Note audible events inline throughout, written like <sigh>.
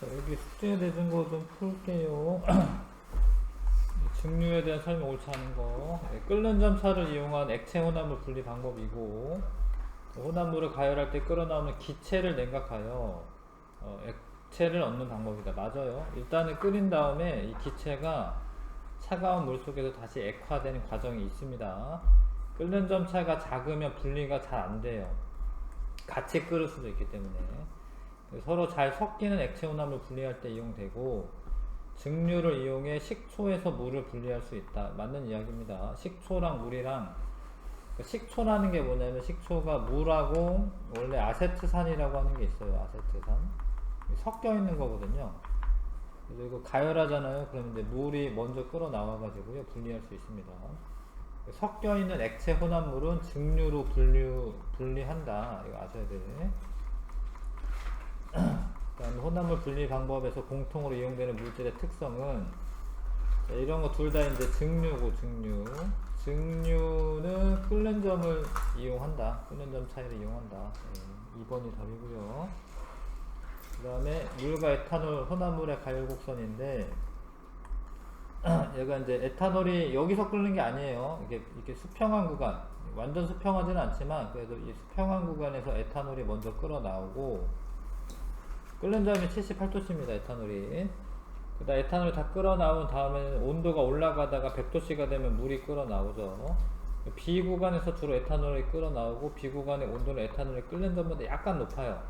자, 여기 대한 거좀 풀게요. <clears throat> 증류에 대한 설명 옳지 않은 거. 예, 끓는 점차를 이용한 액체 혼합물 분리 방법이고, 혼합물을 가열할 때 끓어나오는 기체를 냉각하여 어, 액체를 얻는 방법이다. 맞아요. 일단은 끓인 다음에 이 기체가 차가운 물 속에서 다시 액화되는 과정이 있습니다. 끓는 점차가 작으면 분리가 잘 안 돼요. 같이 끓을 수도 있기 때문에. 서로 잘 섞이는 액체 혼합물 분리할 때 이용되고 증류를 이용해 식초에서 물을 분리할 수 있다. 맞는 이야기입니다. 식초랑 물이랑 그 식초라는 게 뭐냐면 식초가 물하고 원래 아세트산이라고 하는 게 있어요. 아세트산 섞여 있는 거거든요. 그래서 가열하잖아요. 그러면 이제 물이 먼저 끓어 나와가지고요 분리할 수 있습니다. 섞여 있는 액체 혼합물은 증류로 분류 분리한다. 이거 아셔야 돼. 그다음에 혼합물 분리 방법에서 공통으로 이용되는 물질의 특성은 자, 이런 거 둘 다 이제 증류고 증류. 증류는 끓는 점을 이용한다. 끓는 점 차이를 이용한다. 네, 2번이 답이고요. 그 다음에 물과 에탄올 혼합물의 가열 곡선인데 얘가 이제 에탄올이 여기서 끓는 게 아니에요. 이게 이렇게 수평한 구간, 완전 수평하지는 않지만 그래도 이 수평한 구간에서 에탄올이 먼저 끓어 나오고 끓는 점이 78도씨입니다. 에탄올이. 그다음 에탄올이 다 끓어 나온 다음에는 온도가 올라가다가 100도씨가 되면 물이 끓어 나오죠. B 구간에서 주로 에탄올이 끓어 나오고 B 구간의 온도는 에탄올이 끓는 점보다 약간 높아요.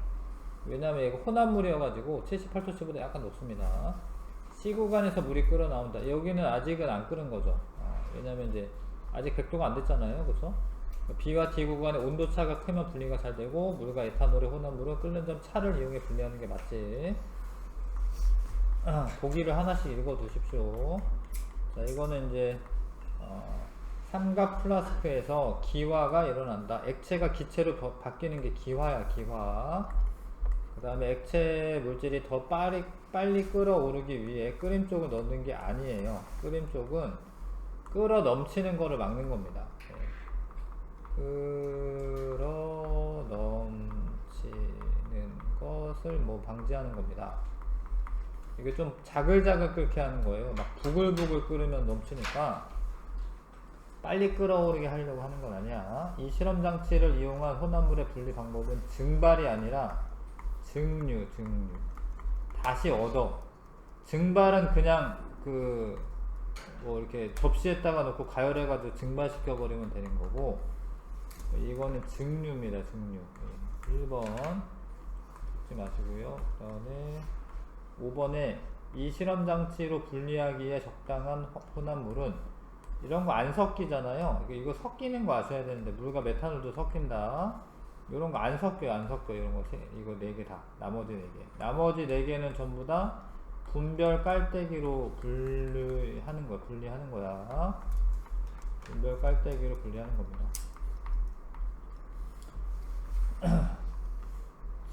왜냐면 이거 혼합물이어가지고 78도씨보다 약간 높습니다. C 구간에서 물이 끓어 나온다. 여기는 아직은 안 끓은 거죠. 어, 왜냐면 이제 아직 100도가 안 됐잖아요. 그죠? B와 D 구간의 온도 차가 크면 분리가 잘 되고 물과 에탄올의 혼합물은 끓는 점 차를 이용해 분리하는 게 맞지. 아, 보기를 하나씩 읽어 두십시오. 자, 이거는 이제 어, 삼각 플라스크에서 기화가 일어난다. 액체가 기체로 버- 바뀌는 게 기화야, 기화. 그 다음에 액체 물질이 더 빨리, 빨리 끓어오르기 위해 끓임 쪽을 넣는 게 아니에요. 끓임 쪽은 끓어 넘치는 거를 막는 겁니다. 방지하는 겁니다. 이게 좀 자글자글 끓게 하는 거예요. 막 부글부글 끓으면 넘치니까 빨리 끓어오르게 하려고 하는 건 아니야. 이 실험 장치를 이용한 혼합물의 분리 방법은 증발이 아니라 증류, 증류. 다시 얻어. 증발은 그냥 그 뭐 이렇게 접시에다가 넣고 가열해가지고 증발시켜 버리면 되는 거고 이거는 증류입니다. 증류. 1번 듣지 마시고요. 그 다음에 5번에 이 실험 장치로 분리하기에 적당한 혼합 물은 이런 거 안 섞이잖아요. 이거, 섞이는 거 아셔야 되는데 물과 메탄올도 섞인다. 이런 거 안 섞여요, 안 섞여. 이런 거 세, 이거 네 개 다. 나머지 네 개. 나머지 네 개는 전부 다 분별 깔때기로 분리하는 거야. 분리하는 거야. 분별 깔때기로 분리하는 겁니다. <clears throat>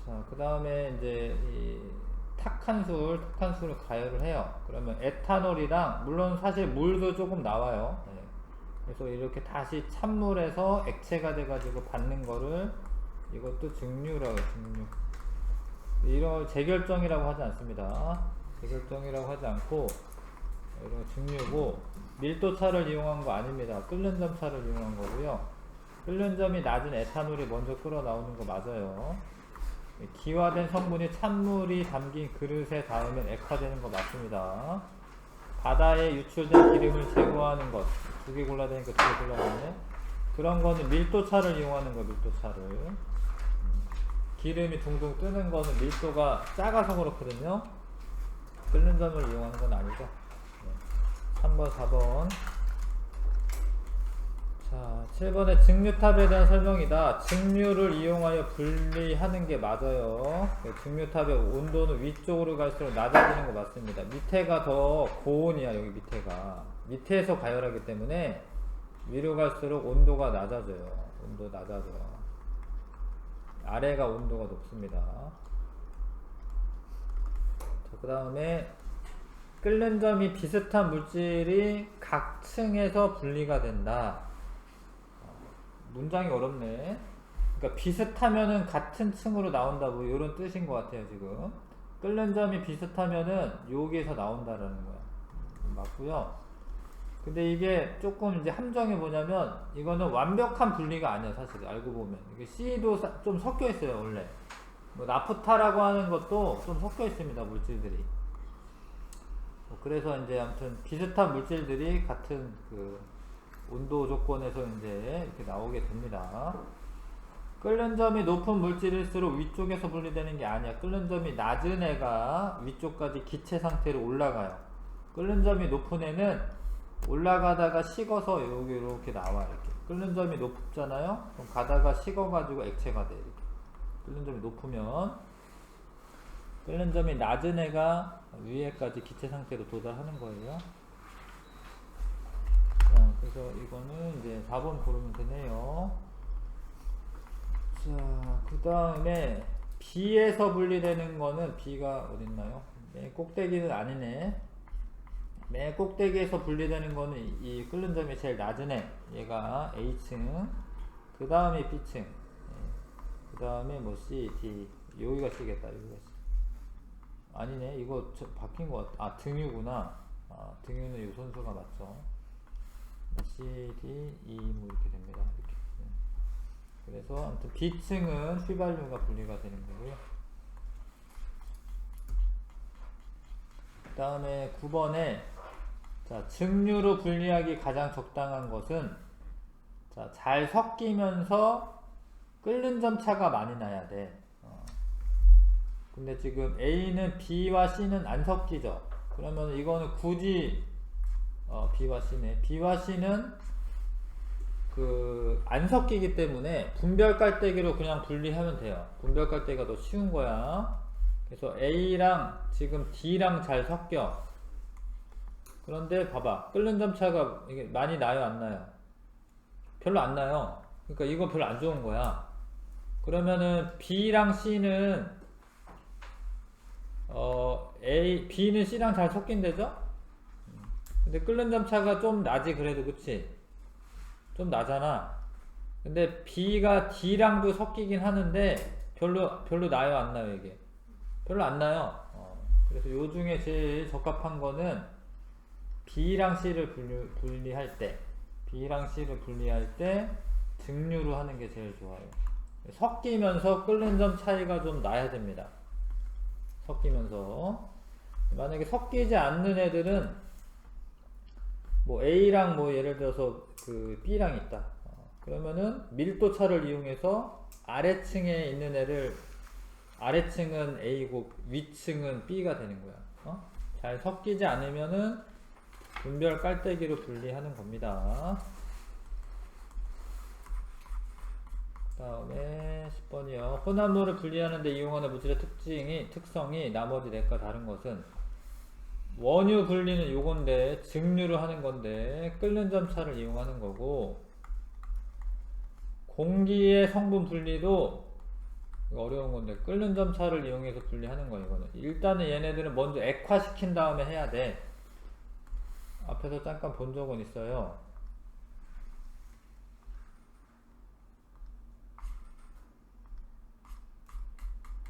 자, 그 다음에 이제 이 탁한술, 탁한술을 가열을 해요. 그러면 에탄올이랑 물론 사실 물도 조금 나와요. 네. 그래서 이렇게 다시 찬물에서 액체가 돼가지고 받는 거를 이것도 증류라고 해요, 증류. 이런 재결정이라고 하지 않습니다. 재결정이라고 하지 않고 이런 증류고 밀도차를 이용한 거 아닙니다. 끓는 점 차를 이용한 거고요. 끓는 점이 낮은 에탄올이 먼저 끓어 나오는 거 맞아요. 기화된 성분이 찬물이 담긴 그릇에 닿으면 액화되는 거 맞습니다. 바다에 유출된 기름을 제거하는 것. 두 개 골라야 되니까 두 개 골라야 되네. 그런 거는 밀도차를 이용하는 거, 밀도차를. 음. 기름이 둥둥 뜨는 거는 밀도가 작아서 그렇거든요. 끓는 점을 이용하는 건 아니죠. 네. 3번, 4번. 자, 7번에 증류탑에 대한 설명이다. 증류를 이용하여 분리하는 게 맞아요. 그 증류탑의 온도는 위쪽으로 갈수록 낮아지는 거 맞습니다. 밑에가 더 고온이야, 여기 밑에가. 밑에서 가열하기 때문에 위로 갈수록 온도가 낮아져요. 온도 낮아져요. 아래가 온도가 높습니다. 자, 그 다음에 끓는 점이 비슷한 물질이 각 층에서 분리가 된다. 어, 문장이 어렵네. 그러니까 비슷하면은 같은 층으로 나온다 뭐 이런 뜻인 것 같아요 지금. 끓는 점이 비슷하면은 여기에서 나온다라는 거야. 음, 맞고요. 근데 이게 조금 이제 함정이 뭐냐면 이거는 완벽한 분리가 아니야 사실 알고 보면 이게 C도 사- 좀 섞여 있어요 원래 뭐 나프타라고 하는 것도 좀 섞여 있습니다 물질들이 뭐 그래서 이제 아무튼 비슷한 물질들이 같은 그 온도 조건에서 이제 이렇게 나오게 됩니다. 끓는 점이 높은 물질일수록 위쪽에서 분리되는 게 아니야. 끓는 점이 낮은 애가 위쪽까지 기체 상태로 올라가요. 끓는 점이 높은 애는 올라가다가 식어서 여기 이렇게 나와 이렇게. 끓는 점이 높잖아요. 그럼 가다가 식어가지고 액체가 돼 이렇게. 끓는 점이 높으면 끓는 점이 낮은 애가 위에까지 기체 상태로 도달하는 거예요. 자, 그래서 이거는 이제 4번 고르면 되네요. 자, 그 다음에 B에서 분리되는 거는 B가 어딨나요? 맨 꼭대기는 아니네. 맨 꼭대기에서 분리되는 거는 이, 이 끓는 점이 제일 낮은 애. 얘가 A층. 그 다음에 B층. 그 다음에 뭐 C, D. 여기가 C겠다. 여기가 C. 아니네. 이거 저, 바뀐 거 같아. 아, 등유구나. 아, 등유는 이 선수가 맞죠. C, D, E 뭐 이렇게 됩니다. 이렇게. 네. 그래서 아무튼 B층은 휘발유가 분리가 되는 거고요. 그 다음에 9번에 자, 증류로 분리하기 가장 적당한 것은 자, 잘 섞이면서 끓는 점 차가 많이 나야 돼. 어. 근데 지금 A는 B와 C는 안 섞이죠. 그러면 이거는 굳이 어, B와 C네. B와 C는 그 안 섞이기 때문에 분별 깔때기로 그냥 분리하면 돼요. 분별 깔때기가 더 쉬운 거야. 그래서 A랑 지금 D랑 잘 섞여. 그런데 봐봐. 끓는 점 차가 이게 많이 나요, 안 나요? 별로 안 나요. 그러니까 이거 별로 안 좋은 거야. 그러면은 B랑 C는 어 A, B는 C랑 잘 섞인 대죠? 근데 끓는 점 차가 좀 나지 그래도 그치? 좀 나잖아. 근데 B가 D랑도 섞이긴 하는데 별로 별로 나요 안 나요 이게? 별로 안 나요. 어, 그래서 요 중에 제일 적합한 거는 B랑 C를 분리, 분리할 때 B랑 C를 분리할 때 증류로 하는 게 제일 좋아요. 섞이면서 끓는 점 차이가 좀 나야 됩니다. 섞이면서 만약에 섞이지 않는 애들은 뭐 A랑 뭐 예를 들어서 그 B랑 있다. 어, 그러면은 밀도 차를 이용해서 아래층에 있는 애를 아래층은 A고 위층은 B가 되는 거야. 어? 잘 섞이지 않으면은 분별 깔때기로 분리하는 겁니다. 다음에 10번이요. 혼합물을 분리하는데 이용하는 물질의 특징이 특성이 나머지 넷과 다른 것은 원유 분리는 요건데 증류를 하는 건데 끓는 점차를 이용하는 거고 공기의 성분 분리도 어려운 건데 끓는 점차를 이용해서 분리하는 거예요 이거는. 일단은 얘네들은 먼저 액화시킨 다음에 해야 돼. 앞에서 잠깐 본 적은 있어요.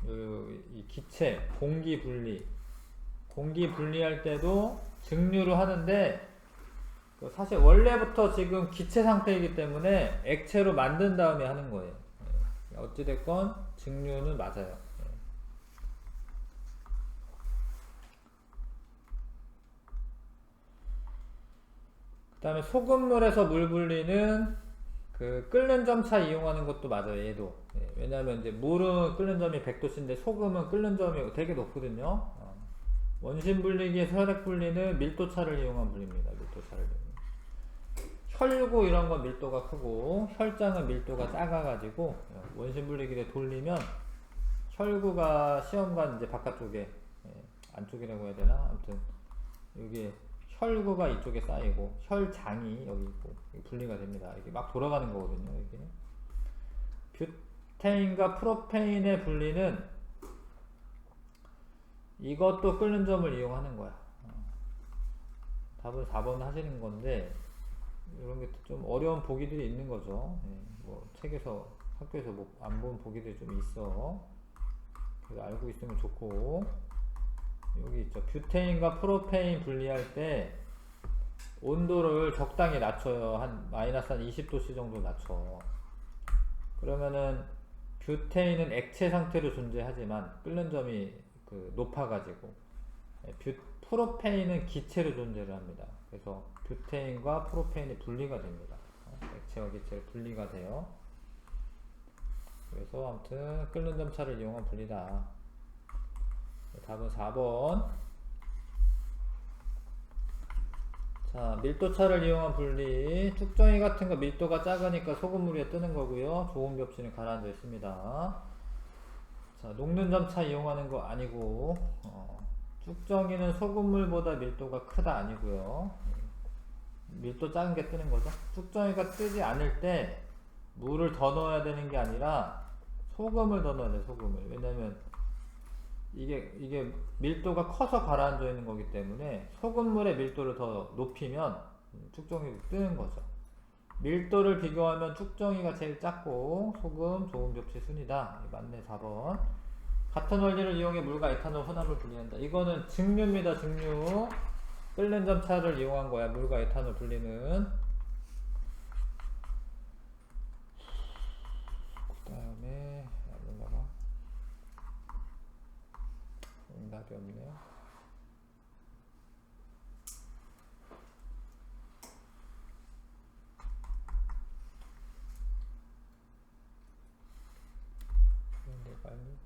요- 이 기체 공기 분리 공기 분리할 때도 증류를 하는데 그 사실 원래부터 지금 기체 상태이기 때문에 액체로 만든 다음에 하는 거예요. 예. 어찌됐건 증류는 맞아요. 예. 그 다음에 소금물에서 물 분리는 그 끓는 점차 이용하는 것도 맞아요. 얘도. 예. 왜냐하면 이제 물은 끓는 점이 100도씨인데 소금은 끓는 점이 되게 높거든요. 어. 원심 분리기의 혈액 분리는 밀도차를 이용한 분리입니다. 밀도차를 이용한. 혈구 이런 건 밀도가 크고 혈장은 밀도가 작아가지고 원심 분리기를 돌리면 혈구가 시험관 이제 바깥쪽에 예, 안쪽이라고 해야 되나 아무튼 여기 혈구가 이쪽에 쌓이고 혈장이 여기 있고 분리가 됩니다. 이게 막 돌아가는 거거든요. 이게 뷰테인과 프로페인의 분리는 이것도 끓는 점을 이용하는 거야. 어. 답은 4번 하시는 건데 이런 게 좀 어려운 보기들이 있는 거죠. 예, 뭐 책에서 학교에서 뭐 안 본 보기들이 좀 있어. 그래서 알고 있으면 좋고 있죠. 뷰테인과 프로페인 분리할 때 온도를 적당히 낮춰요. 한 마이너스 한 20도씨 정도 낮춰. 그러면은 뷰테인은 액체 상태로 존재하지만 끓는 점이 그 높아가지고 예, 뷰, 프로페인은 기체로 존재를 합니다. 그래서 뷰테인과 프로페인이 분리가 됩니다. 어, 액체와 기체로 분리가 돼요. 그래서 아무튼 끓는 점 차를 이용한 분리다. 답은 4번. 자, 밀도차를 이용한 분리. 특정이 같은 거 밀도가 작으니까 소금물 위에 뜨는 거고요. 좋은 겹치는 가라앉아 있습니다. 자, 녹는 점차 이용하는 거 아니고, 어, 쭉정이는 소금물보다 밀도가 크다 아니고요. 밀도 작은 게 뜨는 거죠. 쭉정이가 뜨지 않을 때 물을 더 넣어야 되는 게 아니라 소금을 더 넣어야 돼, 소금을. 왜냐면 이게 이게 밀도가 커서 가라앉아 있는 거기 때문에 소금물의 밀도를 더 높이면 쭉정이가 뜨는 거죠. 밀도를 비교하면 쭉정이가 제일 작고 소금, 좋은 겹치 순이다. 맞네 4번. 같은 원리를 이용해 물과 에탄올 혼합을 분리한다. 이거는 증류입니다. 증류. 끓는 점차를 이용한 거야. 물과 에탄올 분리는. 그 다음에 뭔가가 응답이 없네요. 그런데 빨리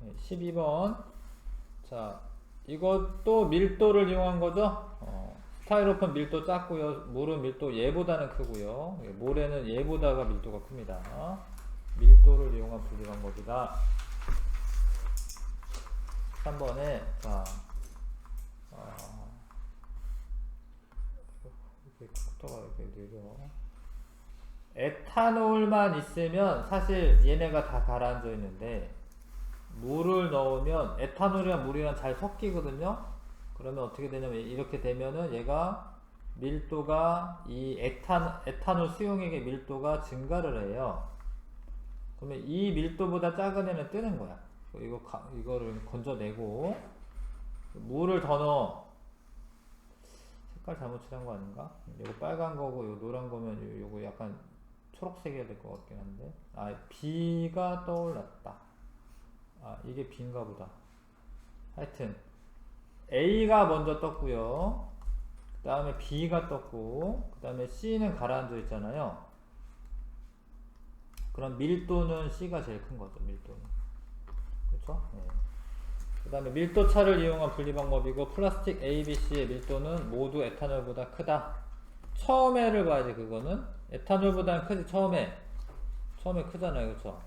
네, 12번. 자, 이것도 밀도를 이용한 거죠? 어, 스타이로폼 밀도 작고요. 물은 밀도 얘보다는 크고요. 예, 모래는 얘보다가 밀도가 큽니다. 밀도를 이용한 분리 방법이다. 3번에, 자, 어, 이렇게 속도가 이렇게 느려. 에탄올만 있으면 사실 얘네가 다 가라앉아 있는데, 물을 넣으면 에탄올이랑 물이랑 잘 섞이거든요. 그러면 어떻게 되냐면 이렇게 되면은 얘가 밀도가 이 에탄 에탄올 수용액의 밀도가 증가를 해요. 그러면 이 밀도보다 작은 애는 뜨는 거야. 이거 가- 이거를 건져내고 물을 더 넣어. 색깔 잘못 칠한 거 아닌가? 이거 빨간 거고 이거 노란 거면 요- 요거 약간 초록색이어야 될 것 같긴 한데. 아 B가 떠올랐다. 아 이게 B인가 보다. 하여튼 A가 먼저 떴고요. 그 다음에 B가 떴고 그 다음에 C는 가라앉아 있잖아요. 그럼 밀도는 C가 제일 큰 거죠 밀도는. 그렇죠? 그 다음에 밀도차를 이용한 분리 방법이고 플라스틱 A, B, C의 밀도는 모두 에탄올보다 크다. 처음에를 봐야지 그거는. 에탄올보다는 크지 처음에. 처음에 크잖아요 그렇죠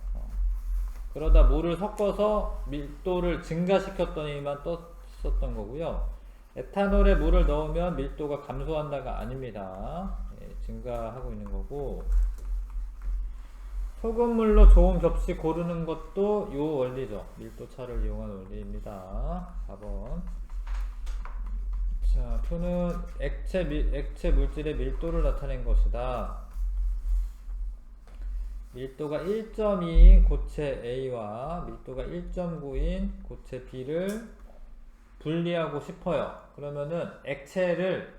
그러다 물을 섞어서 밀도를 증가시켰더니만 떴었던 거고요. 에탄올에 물을 넣으면 밀도가 감소한다가 아닙니다. 예, 증가하고 있는 거고. 소금물로 좋은 겹치 고르는 것도 요 원리죠. 밀도차를 이용한 원리입니다. 4번. 자, 표는 액체, 밀, 액체 물질의 밀도를 나타낸 것이다. 밀도가 1.2인 고체 A와 밀도가 1.9인 고체 B를 분리하고 싶어요. 그러면은 액체를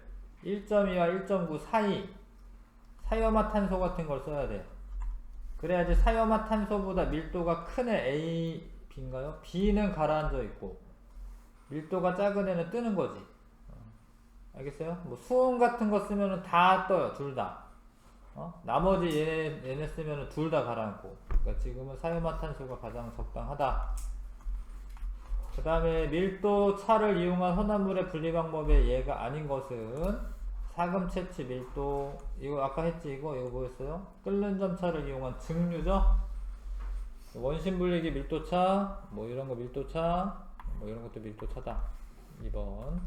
1.2와 1.9 사이 사이화마탄소 같은 걸 써야 돼요. 그래야지 사이화마탄소보다 밀도가 큰 애 A, B인가요? B는 가라앉아 있고 밀도가 작은 애는 뜨는 거지. 어, 알겠어요? 뭐 수온 같은 거 쓰면은 다 떠요. 둘 다. 어? 나머지 얘네, 얘네 쓰면은 둘 다 가라앉고. 그러니까 지금은 사유마탄소가 가장 적당하다. 그 다음에 밀도 차를 이용한 혼합물의 분리 방법의 예가 아닌 것은 사금 채취 밀도 이거 아까 했지 이거 이거 뭐였어요? 끓는 점차를 이용한 증류죠. 원심 분리기 밀도차 뭐 이런 거 밀도차 뭐 이런 것도 밀도차다. 2번.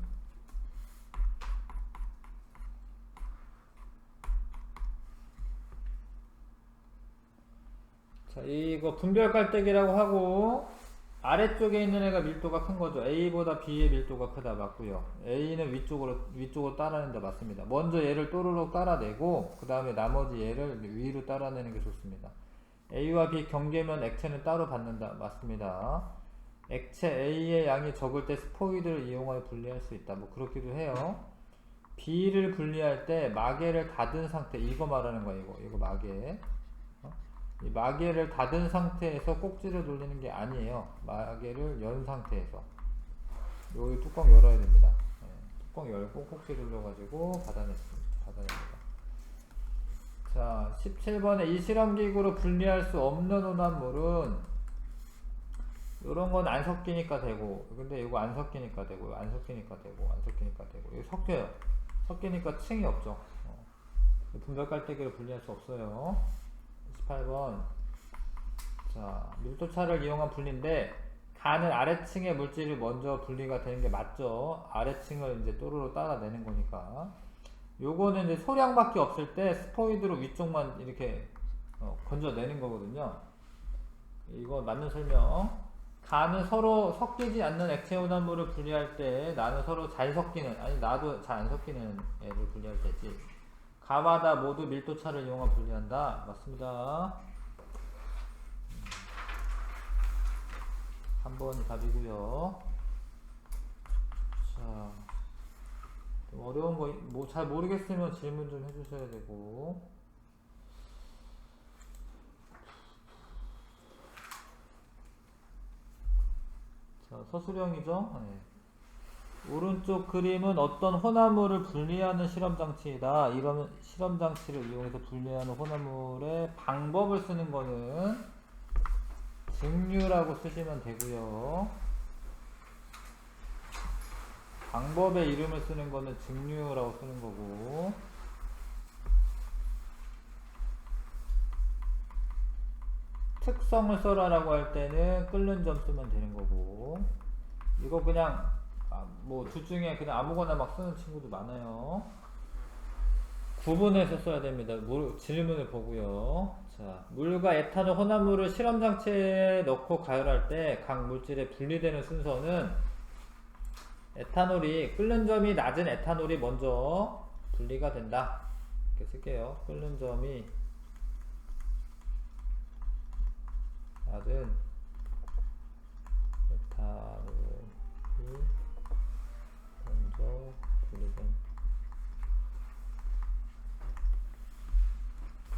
자, 이거 분별 깔때기라고 하고 아래쪽에 있는 애가 밀도가 큰 거죠. A보다 B의 밀도가 크다 맞고요. A는 위쪽으로 위쪽으로 따라낸다 맞습니다. 먼저 얘를 또르륵 따라내고 그 다음에 나머지 얘를 위로 따라내는 게 좋습니다. A와 B 경계면 액체는 따로 받는다 맞습니다. 액체 A의 양이 적을 때 스포이드를 이용하여 분리할 수 있다. 뭐 그렇기도 해요. B를 분리할 때 마개를 닫은 상태 이거 말하는 거예요. 이거 이거 마개. 어? 이 마개를 닫은 상태에서 꼭지를 돌리는 게 아니에요. 마개를 연 상태에서 여기 뚜껑 열어야 됩니다. 예, 뚜껑 열고 꼭지 돌려가지고 받아냈습니다. 받아냅니다. 자, 17번에 이 실험기구로 분리할 수 없는 혼합물은 이런 건 안 섞이니까 되고 근데 이거 안 섞이니까 되고 안 섞이니까 되고 안 섞이니까 되고 이거 섞여요. 섞이니까 층이 없죠. 어. 분별 깔때기로 분리할 수 없어요. 18번 자 밀도차를 이용한 분리인데 가는 아래층의 물질이 먼저 분리가 되는 게 맞죠. 아래층을 이제 또르르 따라내는 거니까. 요거는 이제 소량밖에 없을 때 스포이드로 위쪽만 이렇게 어, 건져내는 거거든요. 이거 맞는 설명. 가는 서로 섞이지 않는 액체 혼합물을 분리할 때 나는 서로 잘 섞이는 아니 나도 잘 안 섞이는 애를 분리할 때지. 가마다 모두 밀도차를 이용하 분리한다. 맞습니다. 한 번이 답이고요. 자, 좀 어려운 거 뭐 잘 모르겠으면 질문 좀 해주셔야 되고. 자, 서술형이죠. 네. 오른쪽 그림은 어떤 혼합물을 분리하는 실험 장치이다. 이런 실험 장치를 이용해서 분리하는 혼합물의 방법을 쓰는 거는 증류라고 쓰시면 되고요. 방법의 이름을 쓰는 거는 증류라고 쓰는 거고. 특성을 써라라고 할 때는 끓는 점 쓰면 되는 거고. 이거 그냥 아, 뭐둘 중에 그냥 아무거나 막 쓰는 친구도 많아요. 구분해서 써야 됩니다. 물, 질문을 보고요. 자, 물과 에탄올 혼합물을 실험 장치에 넣고 가열할 때 각 물질에 분리되는 순서는 에탄올이 끓는 점이 낮은 에탄올이 먼저 분리가 된다. 이렇게 쓸게요. 끓는 점이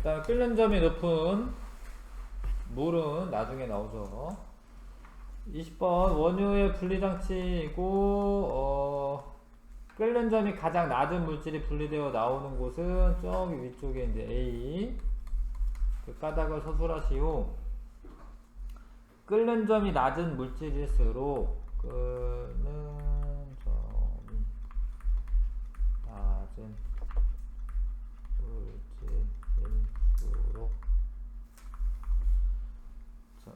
그 다음에 끓는 점이 높은 물은 나중에 나오죠. 20번 원유의 분리장치이고 어, 끓는 점이 가장 낮은 물질이 분리되어 나오는 곳은 저기 위쪽에 이제 A 그 까닭을 서술하시오. 끓는 점이 낮은 물질일수록 끓는 점이 낮은 물질일수록 자,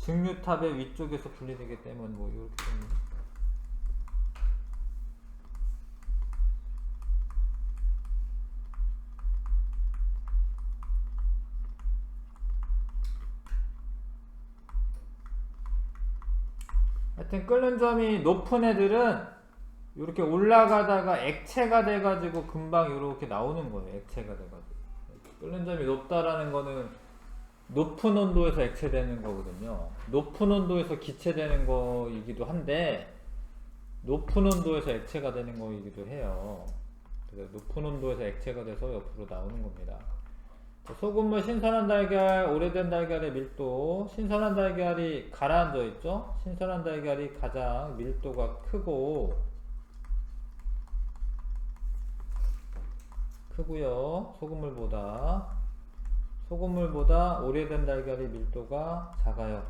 증류탑의 위쪽에서 분리되기 때문에 뭐 이렇게 좀 하여튼 끓는 점이 높은 애들은 이렇게 올라가다가 액체가 돼가지고 금방 이렇게 나오는 거예요. 액체가 돼가지고. 끓는 점이 높다라는 거는 높은 온도에서 액체되는 거거든요. 높은 온도에서 기체되는 거이기도 한데 높은 온도에서 액체가 되는 거이기도 해요. 그래서 높은 온도에서 액체가 돼서 옆으로 나오는 겁니다. 자, 소금물 신선한 달걀, 오래된 달걀의 밀도. 신선한 달걀이 가라앉아 있죠? 신선한 달걀이 가장 밀도가 크고 크고요. 소금물보다 소금물보다 오래된 달걀의 밀도가 작아요.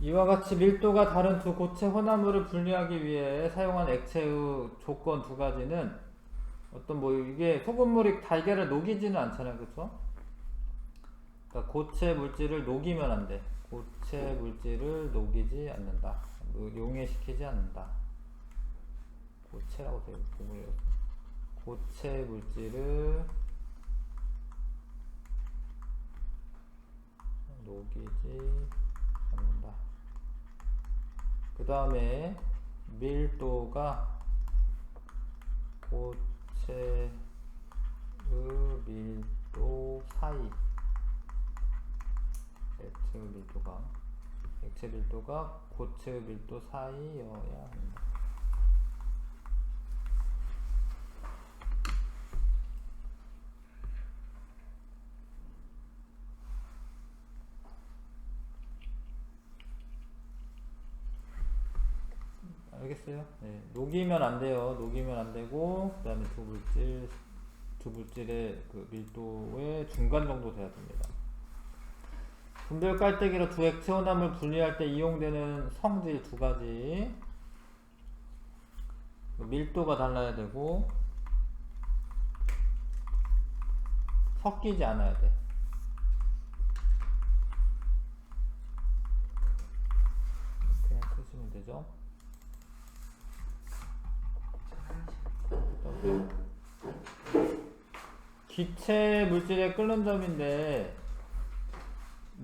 이와 같이 밀도가 다른 두 고체 혼합물을 분리하기 위해 사용한 액체의 조건 두 가지는 어떤 뭐 이게 소금물이 달걀을 녹이지는 않잖아요, 그렇죠? 그러니까 고체 물질을 녹이면 안 돼. 고체 물질을 녹이지 않는다. 뭐 용해시키지 않는다. 고체라고 되어 보물이요. 고체 물질을 녹이지 않는다. 그 다음에 밀도가 고체의 밀도 사이 액체의 밀도가 액체 밀도가 고체의 밀도 사이여야 한다. 알겠어요? 네. 녹이면 안 돼요. 녹이면 안 되고, 그 다음에 두 물질, 두 물질의 그 밀도의 중간 정도 돼야 됩니다. 분별 깔때기로 두 액체 혼합을 분리할 때 이용되는 성질 두 가지. 그 밀도가 달라야 되고, 섞이지 않아야 돼. 그냥 쓰시면 되죠. 기체 물질의 끓는 점인데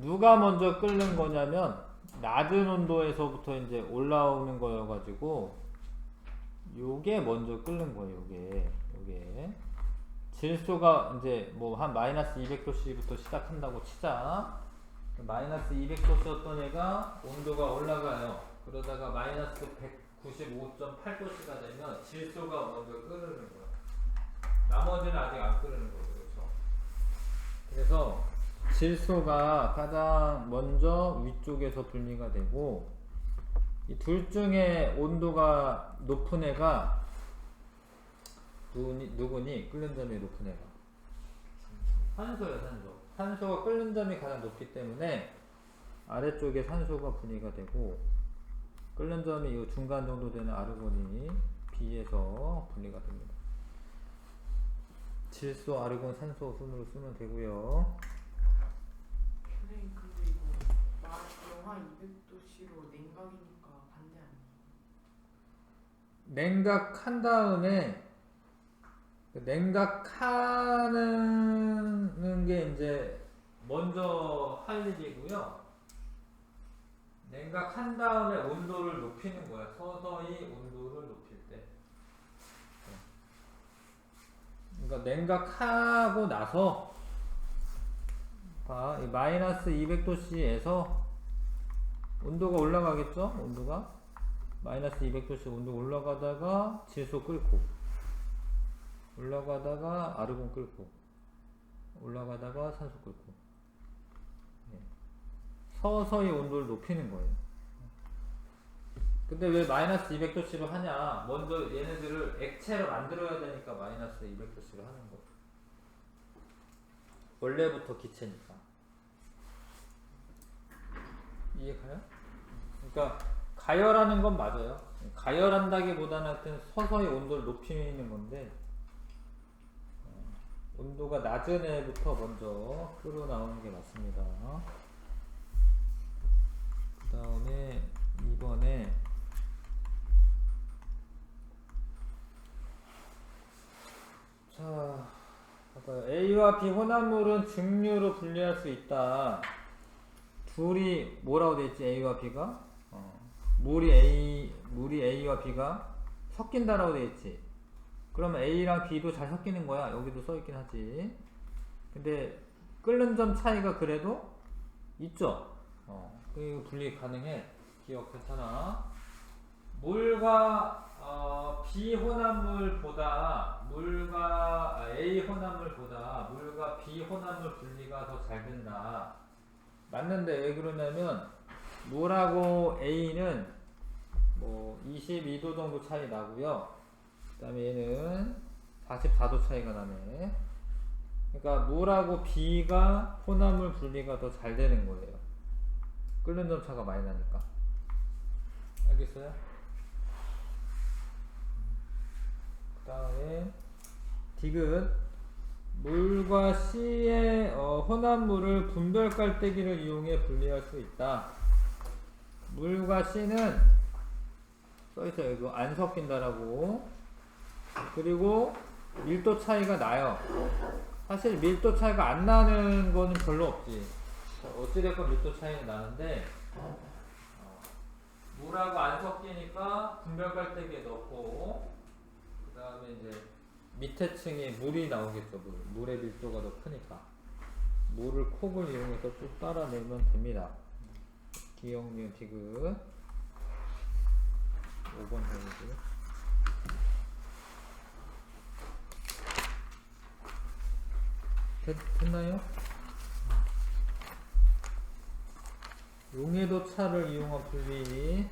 누가 먼저 끓는 거냐면 낮은 온도에서부터 이제 올라오는 거여가지고 요게 먼저 끓는 거예요. 요게 요게 질소가 이제 뭐 한 마이너스 200도씨부터 시작한다고 치자. 마이너스 200도씨였던 애가 온도가 올라가요. 그러다가 마이너스 195.8도씨가 되면 질소가 먼저 끓는 거야. 나머지는 아직 안 끓는 거죠. 그렇죠? 그래서 질소가 가장 먼저 위쪽에서 분리가 되고 이 둘 중에 온도가 높은 애가 누구니, 누구니 끓는 점이 높은 애가 산소예요 산소 산소가 끓는 점이 가장 높기 때문에 아래쪽에 산소가 분리가 되고 끓는 점이 이 중간 정도 되는 아르곤이 B에서 분리가 됩니다. 질소, 아르곤, 산소 순으로 쓰면 되고요. 선생님 근데 이거 마- 영하 200도씨로 냉각이니까 반대 아니에요? 냉각한 다음에 그 냉각하는 게 이제 먼저 할 일이고요. 냉각한 다음에 온도를 높이는 거야. 서서히 온도를 때. 그러니까 냉각하고 나서 봐, 이 마이너스 200도씨에서 온도가 올라가겠죠? 온도가 마이너스 200도씨 온도 올라가다가 질소 끓고 올라가다가 아르곤 끓고 올라가다가 산소 끓고 예. 서서히 온도를 높이는 거예요. 근데 왜 마이너스 200도씨로 하냐? 먼저 얘네들을 액체로 만들어야 되니까 마이너스 200도씨로 하는 거예요. 원래부터 기체니까. 이해가요? 그러니까 가열하는 건 맞아요. 가열한다기보다는 하여튼 서서히 온도를 높이는 건데 어, 온도가 낮은 애부터 먼저 끓어 나오는 게 맞습니다. 그 다음에 이번에 자, 봐봐요. A와 B 혼합물은 증류로 분리할 수 있다. 둘이 뭐라고 돼 있지? A와 B가? 어. 물이 A, 물이 A와 B가 섞인다라고 돼 있지. 그러면 A랑 B도 잘 섞이는 거야. 여기도 써 있긴 하지. 근데 끓는 점 차이가 그래도 있죠. 어. 그 분리 가능해. 기억 괜찮아. 물과 어, B 혼합물보다 물과 아, A 혼합물보다 물과 B 혼합물 분리가 더 잘 된다. 맞는데 왜 그러냐면 물하고 A는 뭐 22도 정도 차이 나고요. 그다음에 얘는 44도 차이가 나네. 그러니까 물하고 B가 혼합물 분리가 더 잘 되는 거예요. 끓는 점 차가 많이 나니까. 알겠어요? 그 다음에 디귿 물과 C의 어, 혼합물을 분별 깔때기를 이용해 분리할 수 있다. 물과 C는 써있어요. 이거 안 섞인다라고. 그리고 밀도 차이가 나요. 사실 밀도 차이가 안 나는 거는 별로 없지. 자, 어찌됐건 밀도 차이는 나는데 어, 물하고 안 섞이니까 분별 깔때기에 넣고 그 다음에 이제 밑에 층에 물이 나오겠죠 물. 물의 밀도가 더 크니까 물을 콕을 이용해서 쭉 따라내면 됩니다 기억, 미음, 디귿 5번 해보고요 됐, 됐나요? 용해도 차를 이용한 분리